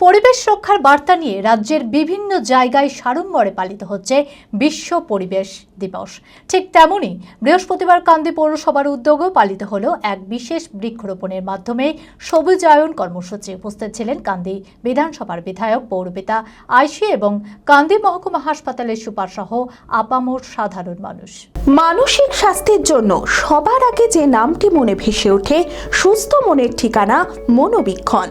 পরিবেশ রক্ষার বার্তা নিয়ে রাজ্যের বিভিন্ন জায়গায় সাড়ম্বরে পালিত হচ্ছে বিশ্ব পরিবেশ দিবস। ঠিক তেমনি বৃহস্পতিবার কান্দি পৌরসভার উদ্যোগেও পালিত হলো এক বিশেষ বৃক্ষরোপণের মাধ্যমে সবুজায়ন কর্মসূচি। উপস্থিত ছিলেন কান্দি বিধানসভার বিধায়ক, পৌরপিতা আইসি এবং কান্দি মহকুমা হাসপাতালের সুপার সহ আপামোর সাধারণ মানুষ। মানসিক স্বাস্থ্যের জন্য সবার আগে যে নামটি মনে ভেসে ওঠে, সুস্থ মনের ঠিকানা মনোবীক্ষণ।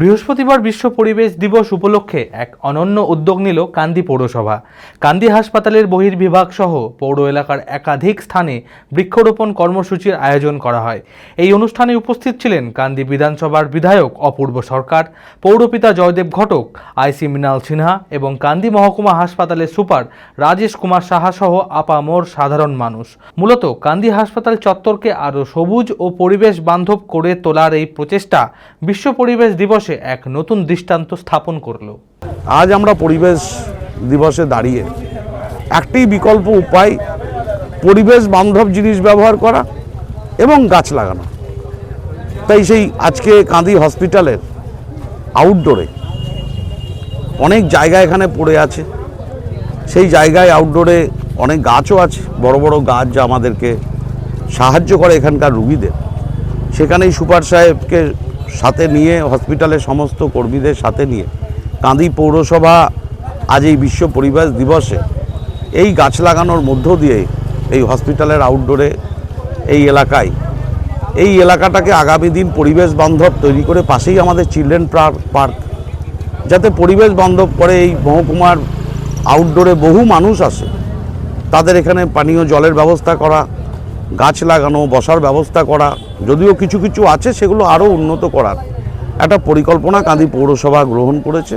বৃহস্পতিবার বিশ্ব পরিবেশ দিবস উপলক্ষে এক অনন্য উদ্যোগ নিল কান্দি পৌরসভা। কান্দি হাসপাতালের বহির্বিভাগ সহ পৌর এলাকার একাধিক স্থানে বৃক্ষরোপণ কর্মসূচির আয়োজন করা হয়। এই অনুষ্ঠানে উপস্থিত ছিলেন কান্দি বিধানসভার বিধায়ক অপূর্ব সরকার, পৌরপিতা জয়দেব ঘটক আইসি মৃণাল সিনহা এবং কান্দি মহকুমা হাসপাতালের সুপার রাজেশ কুমার সাহা সহ আপামোর সাধারণ মানুষ। মূলত কান্দি হাসপাতাল চত্বরকে আরও সবুজ ও পরিবেশ বান্ধব করে তোলার এই প্রচেষ্টা বিশ্ব পরিবেশ দিবসে এক নতুন দৃষ্টান্ত স্থাপন করল। আজ আমরা পরিবেশ দিবসে দাঁড়িয়ে একটি বিকল্প উপায়, পরিবেশ বান্ধব জিনিস ব্যবহার করা এবং গাছ লাগানো। তাই সেই আজকে কাঁদি হসপিটালের আউটডোরে অনেক জায়গা এখানে পড়ে আছে। সেই জায়গায় আউটডোরে অনেক গাছও আছে, বড় বড় গাছ যা আমাদেরকে সাহায্য করে এখানকার রুগীদের। সেখানেই সুপার সাহেবকে সাথে নিয়ে, হসপিটালের সমস্ত কর্মীদের সাথে নিয়ে। কাঁদি পৌরসভা আজ এই বিশ্ব পরিবেশ দিবসে। এই গাছ লাগানোর মধ্য দিয়ে এই হসপিটালের আউটডোরে এই এলাকায়। এই এলাকাটাকে আগামী দিন পরিবেশ বান্ধব তৈরি করে পাশেই আমাদের চিলড্রেন পার্ক যাতে পরিবেশ বান্ধব করে এই মহকুমার আউটডোরে বহু মানুষ আসে। তাদের এখানে পানীয় জলের ব্যবস্থা করা গাছ লাগানো, বসার ব্যবস্থা করা, যদিও কিছু কিছু আছে সেগুলো আরও উন্নত করার। একটা পরিকল্পনা, কাঁদি পৌরসভা গ্রহণ করেছে।